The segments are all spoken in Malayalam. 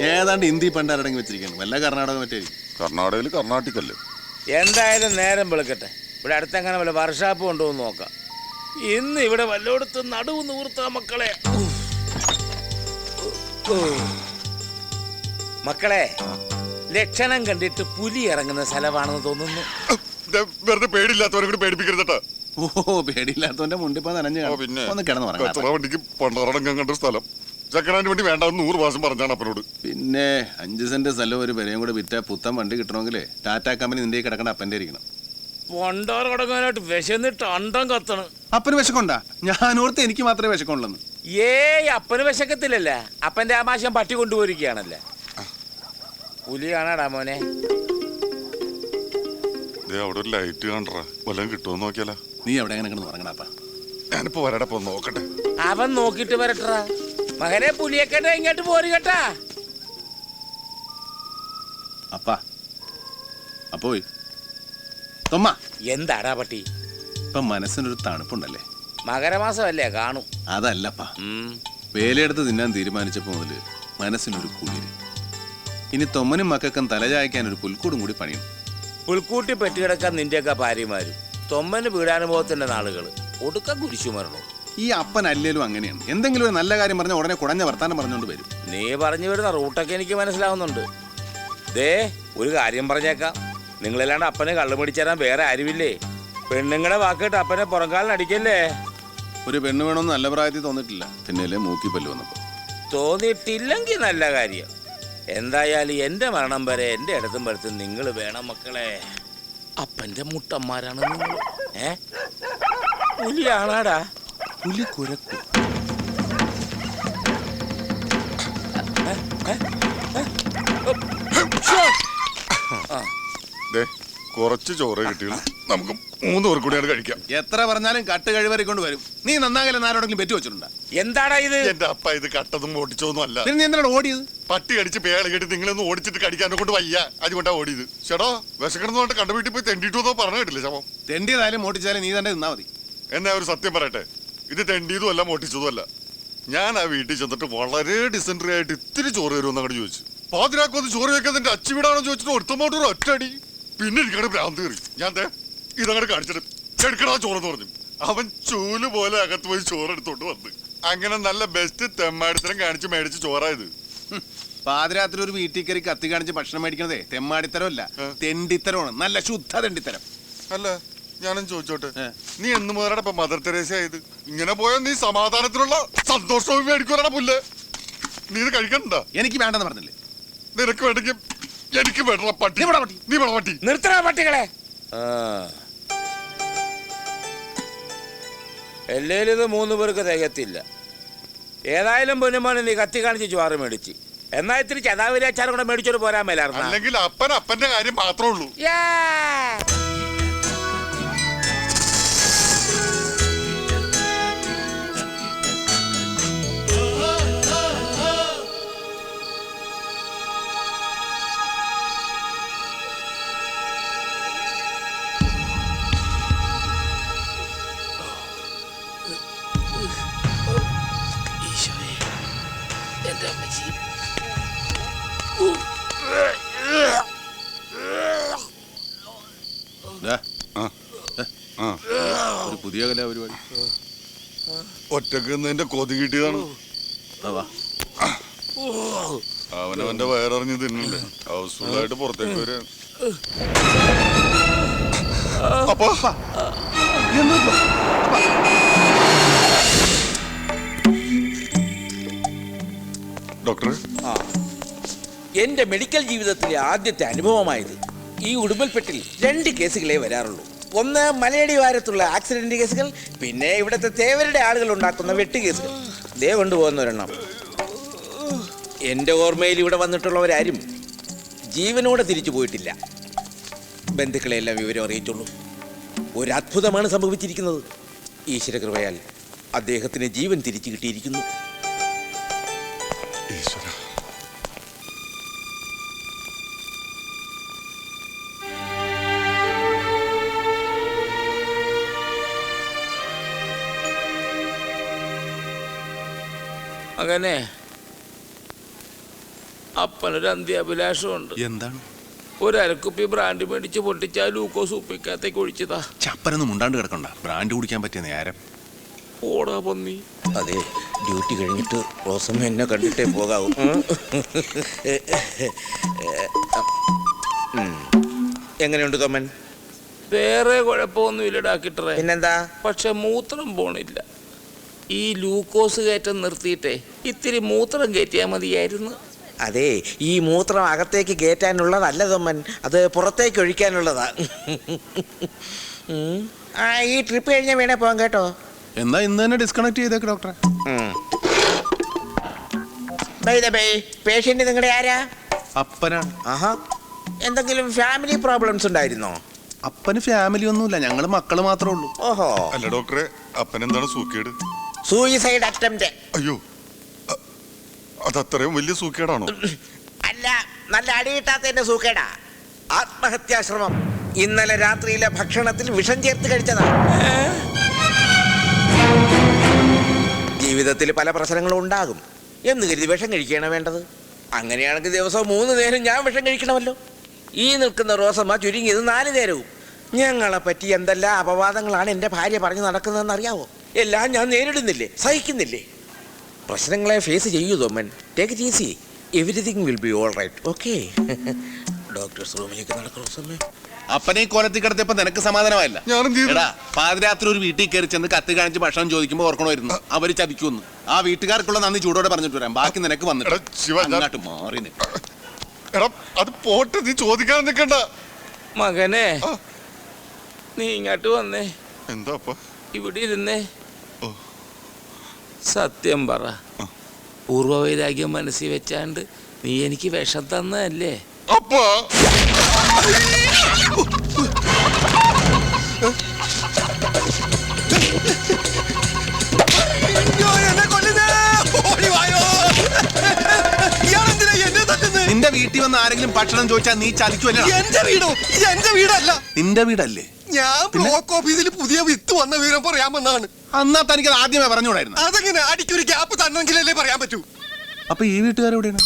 ഏതാണ്ട് ഹിന്ദി പണ്ടാരടങ്ങി വെച്ചിരിക്കുന്നു. വല്ല കർണാടക മറ്റേ കർണാടകയിൽ കർണാട്ടിക്കല്ലേ? എന്തായാലും നേരം വെളുക്കട്ടെ. ഇവിടെ അടുത്തെങ്ങനെ വല്ല വർഷാപ്പ് കൊണ്ടുവന്ന് നോക്കാം. ഇന്ന് ഇവിടെ വല്ലോടത്ത് നടുവ് നൂർത്ത മക്കളെ. മക്കളെ ലക്ഷണം കണ്ടിട്ട് പുലി ഇറങ്ങുന്ന സ്ഥലമാണെന്ന് തോന്നുന്നു. ദേ, വെറുതെ പേടിയില്ലാത്തവരെ കൂടി പേടിപ്പിക്കരുതട്ടാ ഓ പേടിയില്ലാത്തവന്റെ മുണ്ടിപ്പോ നനഞ്ഞു ഓ പിന്നെ. ഒന്ന് കിടന്നു പറഞ്ഞു വണ്ടിക്ക് കണ്ട സ്ഥലം. സെക്കൻഡ് വണ്ടി വേണ്ട നൂറ് പ്രാവശ്യം പറഞ്ഞാണ് അപ്പനോട്. പിന്നെ അഞ്ച് സെന്റ് സ്ഥലം ഒരു പെരയും കൂടെ വിറ്റ പുത്തൻ വണ്ടി കിട്ടണമെങ്കിലേ ടാറ്റ കമ്പനി നിന്റെ കിടക്കണ അപ്പന്റെ ഇരിക്കണം. പൊണ്ടാർ കടങ്ങാനായിട്ട് വിശന്നിട്ട് അണ്ടം കത്തണം. അപ്പന് വിശക്കുണ്ടാ? ഞാൻ ഓർത്ത് എനിക്ക് മാത്രമേ വിശക്കുള്ളൂ ഏയ് അപ്പന് വിശക്കത്തില്ലല്ലേ? അപ്പന്റെ ആമാശം പട്ടി കൊണ്ടുപോയിരിക്കുകയാണല്ലേ? പുലി കാണാടാ മോനെ. ദേ അവിടെ ഒരു ലൈറ്റ് കണ്ടറ വല്ലതും കിട്ടുമോ നോക്കിയാലോ. നീ എവിടെ എങ്ങനെ ഉറങ്ങണപ്പ ഞാനിപ്പോ വരടെ പോ നോക്കട്ടെ. അവൻ നോക്കിട്ട് വരട്ടാ മകനെ പുലിയെക്കേട്ടാ ഇങ്ങോട്ട് പോരു കേട്ടാ. അപ്പ. അപ്പോ തൊമ്മ. എന്താടാ പട്ടി? ഇപ്പൊ മനസ്സിനൊരു തണുപ്പുണ്ടല്ലേ? മകരമാസമല്ലേ കാണും. അതല്ലപ്പ. വേലയെടുത്ത് തിന്നാൻ തീരുമാനിച്ചപ്പോ മുതൽ മനസ്സിനൊരു കുളിര്. ഇനി തൊമ്മനും മക്കൾക്കും തലചായ്ക്കാൻ ഒരു പുൽക്കൂടും കൂടി പണിയും. പുൽക്കൂട്ടി പെറ്റുകിടക്കാൻ നിന്റെയൊക്കെ ഭാര്യമാരും. തൊമ്മന് പീഡാനുഭവത്തിന്റെ നാളുകൾ. ഒടുക്ക കുരിശു മരണു ഈ അപ്പൻ അല്ലേലും അങ്ങനെയാണ്. എന്തെങ്കിലും ഒരു നല്ല കാര്യം പറഞ്ഞാൽ ഉടനെ കുടഞ്ഞ വർത്താനം പറഞ്ഞുകൊണ്ട് വരും. നീ പറഞ്ഞു വരുന്ന റൂട്ടൊക്കെ എനിക്ക് മനസ്സിലാവുന്നുണ്ട്. ദേ ഒരു കാര്യം പറഞ്ഞേക്കാം. നിങ്ങളല്ലാണ്ട് അപ്പനെ കള്ളു പിടിച്ചേരാൻ വേറെ ആരുമില്ലേ? പെണ്ണുങ്ങളെ വാക്കിട്ട് അപ്പനെ പുറംകാലിന് അടിക്കല്ലേ? ഒരു പെണ്ണ് വേണമെന്ന് നല്ല പ്രായത്തിൽ തോന്നിട്ടില്ല പിന്നെയല്ലേ മൂക്കി പല്ല് വന്നപ്പോ. തോന്നിയിട്ടില്ലെങ്കിൽ നല്ല കാര്യം. എന്തായാലും എന്റെ മരണം വരെ എന്റെ അടുത്തും പടുത്തും നിങ്ങൾ വേണം മക്കളെ. അപ്പന്റെ മുട്ടന്മാരാണ് നിങ്ങൾ. ഏ? പുലിയാണാടാ പുലി കുരക്കും ദേ കുറച്ച് ചോറ് കിട്ടിയുള്ളൂ നമുക്ക് മൂന്ന് പേർ കൂടിയാണ് കഴിക്കാം. എത്ര പറഞ്ഞാലും കട്ട് കഴിവറി കൊണ്ട് വരും. നീ നന്നാകലെ ആരോടെങ്കിലും പെറ്റു വെച്ചിട്ടുണ്ടോ? എന്താടാ ഇത്? എന്റെ അപ്പ ഇത് കട്ടതും ഓടിച്ചൊന്നും അല്ല. പിന്നെ നീ എന്തിനാണ് ഓടിയത്? പട്ടി കടിച്ച് പേള കേട്ട് നിങ്ങളൊന്ന് ഓടിച്ചിട്ട് കടിക്കാനെ കൊണ്ട് വയ്യ. അതുകൊണ്ടാ ഓടിയത്. ചേട്ടോ വിശക്കണമെന്ന് പറഞ്ഞിട്ട് കണ്ട വീട്ടിൽ പോയി തെണ്ടിട്ടു എന്നോ പറഞ്ഞു കേട്ടില്ല ശവം? തെണ്ടിയതായാലും ഓടിച്ചാലും നീ തന്നെ നിന്നാ മതി. എന്നാ ഒരു സത്യം പറയട്ടെ. ഇത് തെണ്ടിയതും അല്ല മോട്ടിച്ചതും അല്ല. ഞാൻ ആ വീട്ടിൽ ചെന്നിട്ട് വളരെ ഡിസെൻട്രി ആയിട്ട് ഇത്തിരി ചോറ് തരുമെന്ന് അങ്ങോട്ട് ചോദിച്ചു. പാതിരാക്കൊന്ന് ചോറ് വെക്കാൻ എന്റെ അച്ചു വീടാണോ ചോദിച്ചിട്ട് ഒരുത്തമോട്ട് ഒരു ഒറ്റടി പിന്നെ എനിക്കവിടെ ഭ്രാന്ത് കയറി. ഞാൻ ഇതങ്ങോട്ട് കാണിച്ചിട്ട് എടുക്കടാ ചോറെന്ന് പറഞ്ഞു. അവൻ ചൂൽ പോലെ അകത്ത് പോയി ചോറ് എടുത്തോണ്ട് വന്ന്. അങ്ങനെ നല്ല ബെസ്റ്റ് തെമ്മാടിത്തരം കാണിച്ച് മേടിച്ച് ചോറായത്. പാതിരാത്രി ഒരു വീട്ടിൽ കയറി കത്തി കാണിച്ച് ഭക്ഷണം മേടിക്കണതേ തെമ്മാടിത്തരമല്ല അല്ല തെണ്ടിത്തരമാണ്. നല്ല ശുദ്ധ തെണ്ടിത്തരം. അല്ല ഞാനും ചോദിച്ചോട്ടെ? നീ എന്ന് മുതലാണ് ഇപ്പൊ മദർ തെരേസ ആയത് ഇങ്ങനെ പോയാൽ നീ സമാധാനത്തിലുള്ള സന്തോഷവും മേടിക്കൂലാണ് പുല്ല്. നീ ഇത് കഴിക്കണ്ട? എനിക്ക് വേണ്ടെന്ന് പറഞ്ഞില്ലേ? നിനക്ക് വേണ്ടെങ്കിൽ എനിക്ക് വേണ്ട പട്ടി. നീ വിടാ പട്ടി. നീ വേണം പട്ടി. നിർത്തണ പട്ടികളെ? എല്ലേലും ഇത് മൂന്ന് പേർക്ക് തികത്തില്ല ഏതായാലും പൊന്നുമോനെ നീ കത്തി കാണിച്ച് ചോറ് മേടിച്ച്. എന്നാ ഇത്തിരി ചതാവിലെ അച്ചാറും കൂടെ മേടിച്ചോട് പോരാൻ മേലായിരുന്നു അല്ലെങ്കിൽ അപ്പൻ അപ്പന്റെ കാര്യം മാത്രമേ ഉള്ളൂ. പുതിയ കലാപരിപാടി. ഒറ്റയ്ക്ക് നിന്റെ കൊതി കിട്ടിയതാണ്. അവനവന്റെ വയറിഞ്ഞ് തിന്നണ്ടേ ഹൗസ്ഫുള്ളായിട്ട് പുറത്തേക്ക് അപ്പൊ ഡോക്ടർ എന്റെ മെഡിക്കൽ ജീവിതത്തിലെ ആദ്യത്തെ അനുഭവമായത് ഈ ഉടുമ്പൽപ്പെട്ടിൽ രണ്ട് കേസുകളെ വരാറുള്ളൂ. ഒന്ന് മലയടി വാരത്തുള്ള ആക്സിഡന്റ് കേസുകൾ പിന്നെ ഇവിടുത്തെ തേവരുടെ ആളുകൾ ഉണ്ടാക്കുന്ന വെട്ട് കേസുകൾ ദേ കൊണ്ടുപോകുന്ന ഒരെണ്ണം. എന്റെ ഓർമ്മയിൽ ഇവിടെ വന്നിട്ടുള്ളവരാരും ജീവനോടെ തിരിച്ചു പോയിട്ടില്ല. ബന്ധുക്കളെ എല്ലാം വിവരം അറിയിച്ചുള്ളൂ ഒരു അത്ഭുതമാണ് സംഭവിച്ചിരിക്കുന്നത്. ഈശ്വരകൃപയാൽ അദ്ദേഹത്തിന് ജീവൻ തിരിച്ചു കിട്ടിയിരിക്കുന്നു. ഈശ്വര അങ്ങനെ അപ്പനൊരു അന്ത്യാഭിലാഷമുണ്ട്. എന്താണ്? ഒരു അരക്കുപ്പി ബ്രാൻഡ് മേടിച്ച് പൊട്ടിച്ച് ആ ലൂക്കോസ് ഉപ്പിക്കകത്തേക്ക് ഒഴിച്ചതാ ചപ്പനൊന്നും മുണ്ടാണ്ട് കിടക്കണ്ട. ബ്രാൻഡ് കുടിക്കാൻ പറ്റിയ നേരം. ഓടാ പന്നി. അതെ ഡ്യൂട്ടി കഴിഞ്ഞിട്ട് റോസമ്മ എന്നെ കണ്ടിട്ടേ പോകാവൂ. എങ്ങനെയുണ്ട് കമ്മൻ? വേറെ കുഴപ്പമൊന്നും ഡാക്കിട്ടറെ പിന്നെന്താ? പക്ഷെ മൂത്രം പോണില്ല. ഈ ലൂക്കോസ് കയറ്റം നിർത്തിയിട്ടേ ഇത്തിരി മൂത്രം കയറ്റിയാൽ മതിയായിരുന്നു. അതെ ഈ മൂത്രം അകത്തേക്ക് കയറ്റാനുള്ളതല്ല തൊമ്മൻ അത് പുറത്തേക്ക് ഒഴിക്കാനുള്ളതാ. ആ ഈ ട്രിപ്പ് കഴിഞ്ഞാൽ വേണേ പോകാം കേട്ടോ. എന്നാ ഇന്ന് തന്നെ ഡിസ്കണക്ട് ചെയ്തേക്ക് ഡോക്ടറെ പേഷ്യന്റ് നിങ്ങളുടെ ആരാ? അപ്പനാണ് ആഹാ. എന്തെങ്കിലും ഫാമിലി പ്രോബ്ലംസ് ഉണ്ടായിരുന്നോ? അപ്പന് ഫാമിലി ഒന്നുമില്ല ഞങ്ങൾ മക്കൾ മാത്രമേ ഉള്ളൂ. ഓഹോ. അല്ല ഡോക്ടറെ അപ്പനെന്താണ് സൂക്കേട്? സൂയിസൈഡ് അറ്റംപ്റ്റ് അയ്യോ അ- അത് അത്രയും വലിയ സൂക്കേടാണോ? അല്ല നല്ല അടിയിട്ടാത്തതിന്റെ സൂക്കേടാ. ആത്മഹത്യാശ്രമം. ഇന്നലെ രാത്രിയിലെ ഭക്ഷണത്തിൽ വിഷം ചേർത്ത് കഴിച്ചതാണ് ജീവിതത്തിൽ പല പ്രശ്നങ്ങളും ഉണ്ടാകും. എന്ന് കരുതി വിഷം കഴിക്കുകയാണ് വേണ്ടത്? അങ്ങനെയാണെങ്കിൽ ദിവസവും മൂന്ന് നേരം ഞാൻ വിഷം കഴിക്കണമല്ലോ. ഈ നിൽക്കുന്ന റോസമ്മ ചുരുങ്ങിയത് നാല് നേരവും. ഞങ്ങളെ പറ്റി എന്തെല്ലാം അപവാദങ്ങളാണ് എന്റെ ഭാര്യ പറഞ്ഞു നടക്കുന്നതെന്ന് അറിയാവോ? എല്ലാം ഞാൻ നേരിടുന്നില്ലേ? സഹിക്കുന്നില്ലേ? പ്രശ്നങ്ങളെ ഫേസ് ചെയ്യൂ Thoman take it easy everything will be all right okay doctors റൂമിലേക്ക് നടക്കുന്ന സമയം അപ്പനെ കോലത്തിൽ കിടത്തിയപ്പോ നിനക്ക് സമാധാനമായില്ല? എടാ പാതിരാത്രി ഒരു വീട്ടിൽ കയറി ചെന്ന് കത്ത് കാണിച്ച് ഭക്ഷണം ചോദിക്കുമ്പോ ഓർക്കണമായിരുന്നു. അവർ ചതിക്കുന്നു ആ വീട്ടുകാർക്കുള്ള നന്ദി ചൂടോടെ പറഞ്ഞിട്ട് വരാം. ബാക്കി നിനക്ക് വന്നിട്ട് മാറി അത് പോട്ടെ നീ ചോദിക്കാൻ നിൽക്കണ്ട മകനെ. നീ ഇങ്ങോട്ട് വന്നേ. എന്താ ഇവിടെ ഇരുന്നേ. സത്യം പറ. പൂർവവൈരാഗ്യം മനസ്സിൽ വെച്ചാണ്ട് നീ എനിക്ക് വിഷം തന്നതല്ലേ? അപ്പ. നിന്റെ വീട്ടിൽ വന്ന് ആരെങ്കിലും ഭക്ഷണം ചോദിച്ചാൽ നീ ചലിക്കുമല്ലോ എന്റെ വീടോ? എന്റെ വീടല്ല. നിന്റെ വീടല്ലേ? ഞാൻ ബ്ലോക്ക് ഓഫീസിൽ പുതിയ വിത്ത് വന്ന വിവരം പറയാമെന്നാണ് അന്നാ തനിക്ക് ആദ്യമേ പറഞ്ഞുകൂടായിരുന്നു. അതെങ്ങനെ? അടിക്കൊരു ഗ്യാപ്പ് തന്നെങ്കിലല്ലേ പറയാൻ പറ്റൂ. അപ്പൊ ഈ വീട്ടുകാരെവിടെയാണ്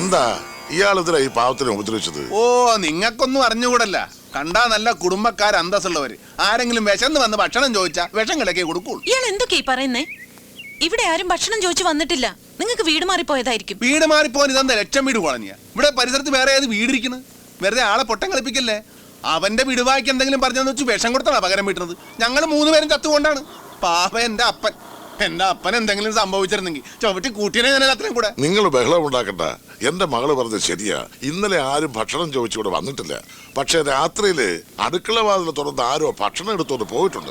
എന്താ? ഇയാളിതിനാ ഈ പാവത്തിനെ ഉപദ്രവിച്ചത്? ഓ നിങ്ങൾക്കൊന്നും അറിഞ്ഞുകൂടല്ല. കണ്ടാ നല്ല കുടുംബക്കാർ അന്തസ്സുള്ളവര്. ആരെങ്കിലും വിശന്ന് വന്ന് ഭക്ഷണം ചോദിച്ചാ വിഷം കിടക്കേ കൊടുക്കുള്ളൂ. ഇയാൾ എന്തൊക്കെ പറയുന്നേ? ഇവിടെ ആരും ഭക്ഷണം ചോദിച്ചു വന്നിട്ടില്ല. നിങ്ങൾക്ക് വീട് മാറിപ്പോയതായിരിക്കും. വീട് മാറിപ്പോയത് ഇതെന്താ ലക്ഷം വീട് കോളനിയാ ഇവിടെ പരിസരത്ത് വേറെ ഏത് വീടിരിക്കണ്? വെറുതെ ആളെ പൊട്ടം കളിപ്പിക്കല്ലേ? അവന്റെ വിടുവായ്ക്ക് എന്തെങ്കിലും പറഞ്ഞെന്ന് വെച്ച് വിഷം കൊടുത്താണ് പകരം വീട്ടുന്നത്? ഞങ്ങൾ മൂന്നുപേരും ചത്തുകൊണ്ടാണ്. പാപ എന്റെ അപ്പൻ. എന്റെ അപ്പൻ എന്തെങ്കിലും സംഭവിച്ചിരുന്നെങ്കിൽ ചവിട്ടി കൂട്ടിനെ ഞാൻ അത്രയും കൂടെ. നിങ്ങൾ ബഹളം ഉണ്ടാക്കണ്ട. എന്റെ മകൾ പറഞ്ഞത് ശരിയാ. ഇന്നലെ ആരും ഭക്ഷണം ചോദിച്ചുകൂടെ വന്നിട്ടില്ല. പക്ഷെ രാത്രിയിൽ അടുക്കള വാതിൽ തുറന്ന് ആരോ ഭക്ഷണം എടുത്തോണ്ട് പോയിട്ടുണ്ട്.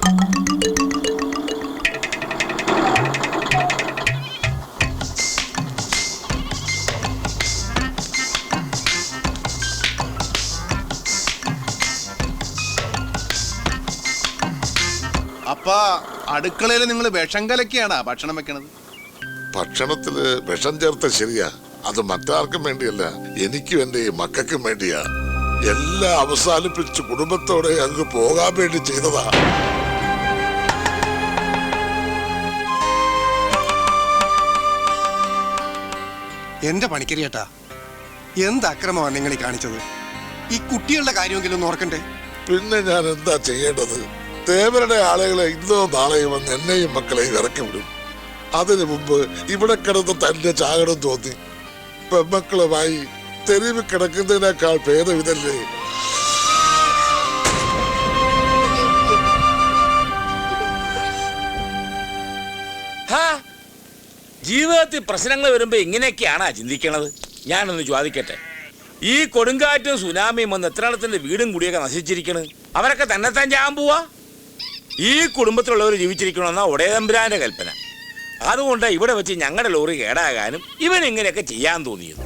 അടുക്കളയിൽ നിങ്ങൾ വിഷം കലക്കിയാണ് ഭക്ഷണം വെക്കണത്? ഭക്ഷണത്തിൽ വിഷം ചേർത്ത ശരിയാ. അത് മറ്റാർക്കും വേണ്ടിയല്ല എനിക്കും എന്റെ ഈ മക്കൾക്കും വേണ്ടിയാ. എല്ലാം അവസാനിപ്പിച്ച് കുടുംബത്തോടെ അങ്ങ് പോകാൻ വേണ്ടി ചെയ്തതാ. എന്റെ പണിക്കരി ചേട്ടാ എന്ത് അക്രമമാണ് നിങ്ങൾ ഈ കാണിച്ചത്? ഈ കുട്ടികളുടെ കാര്യമെങ്കിലും ഒന്ന് ഓർക്കണ്ടേ? പിന്നെ ഞാൻ എന്താ ചെയ്യേണ്ടത്? തേവരുടെ ആളുകളെ ഇന്നോ നാളെയും വന്ന് എന്നെയും മക്കളെയും ഇറക്കി വിടും. അതിനു മുമ്പ് ഇവിടെ കിടന്ന് തന്റെ ചാകടം തോന്നി. പെമ്മക്കളുമായി തെരുവ് കിടക്കുന്നതിനേക്കാൾ ഭേദം ഇതല്ലേ? ഹാ ജീവിതത്തിൽ പ്രശ്നങ്ങൾ വരുമ്പോ ഇങ്ങനെയൊക്കെയാണ് ചിന്തിക്കണത്? ഞാനൊന്ന് ചോദിക്കട്ടെ. ഈ കൊടുങ്കാറ്റും സുനാമിയും വന്ന് എത്രാളത്തിന്റെ വീടും കൂടിയൊക്കെ നശിച്ചിരിക്കണ്? അവരൊക്കെ തന്നെത്താൻ ചാകാൻ പോവാ ഈ കുടുംബത്തിലുള്ളവർ ജീവിച്ചിരിക്കണമെന്നാ ഉടയതമ്പുരാന്റെ കൽപ്പന. അതുകൊണ്ട് ഇവിടെ വെച്ച് ഞങ്ങളുടെ ലോറി കേടാകാനും ഇവൻ ഇങ്ങനെയൊക്കെ ചെയ്യാൻ തോന്നിയത്.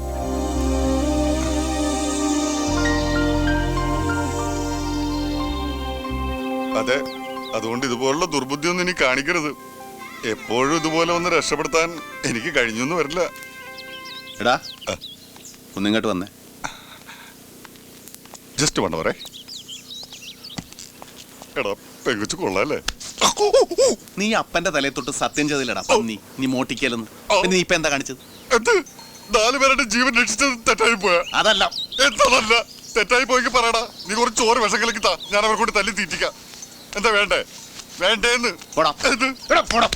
അതെ അതുകൊണ്ട് ഇതുപോലുള്ള ദുർബുദ്ധിയൊന്നും ഇനി കാണിക്കരുത്. എപ്പോഴും ഇതുപോലെ ഒന്ന് രക്ഷപ്പെടുത്താൻ എനിക്ക് കഴിഞ്ഞൊന്നും വരില്ല. എടാ ഒന്നിങ്ങോട്ട് വന്നേ. ജസ്റ്റ് വേണ്ട പറേ എടാ പെguച്ചു കൊള്ളാല്ലേ നീ അപ്പന്റെ തലയെ തൊട്ട് സത്യം ചെയ്തില്ലടാ പന്നി. നീ മോട്ടിക്കലെന്ന്. പിന്നെ നീ ഇപ്പൊ എന്താ കാണിച്ചത്? എന്ത്? നാല് പേരുടെ ജീവൻ രക്ഷിച്ചത് തെറ്റായി പോയ? അതല്ല. എന്തല്ല തെറ്റായി പോയെങ്കിൽ പറയടാ. നീ കുറച്ച് ചോറ് വിഷം കലക്കി ഞാൻ അവരെ കൊണ്ട് തല്ലി തീറ്റിക്കാം. എന്താ വേണ്ടേ? വേണ്ടേന്ന്. പോടാ. എന്ത്? എടാ, പോടാ.